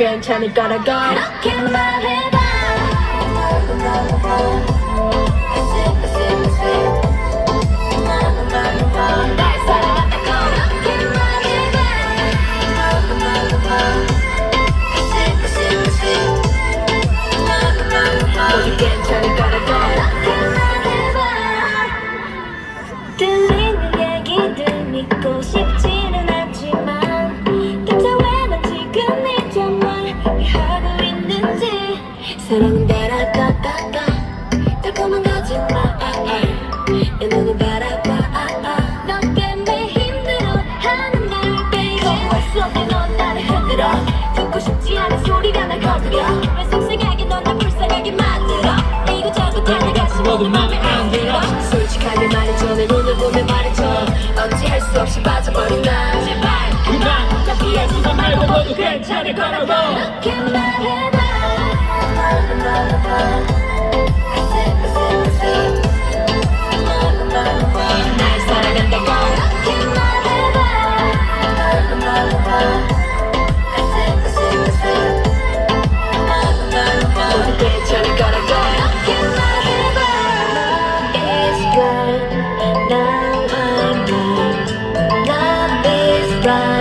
괜찮을 거라고 그렇게 말해봐 날 사랑한다고 그렇게 말해봐 모두 괜찮을 거라고 들리는 얘기들 믿고 싶지 사랑은 바라봐봐봐. 달콤한 거짓말 내 눈을 바라봐 너 때문에 힘들어 하는 날 baby. 거부할 수 없게 넌 나를 흔들어. 듣고 싶지 않은 소리가 날 거두려 왜 속상하게 넌날 불쌍하게 만들어. 이곳저곳 달려가서 모두 맘에 안 들어. 솔직하게 말해줘 내 눈을 보며 말해줘. 어찌 할 수 없이 빠져버린 나 제발. 그만. 나 피하지마 말고 모두 괜찮을 거라고. 그렇게 말해봐 right.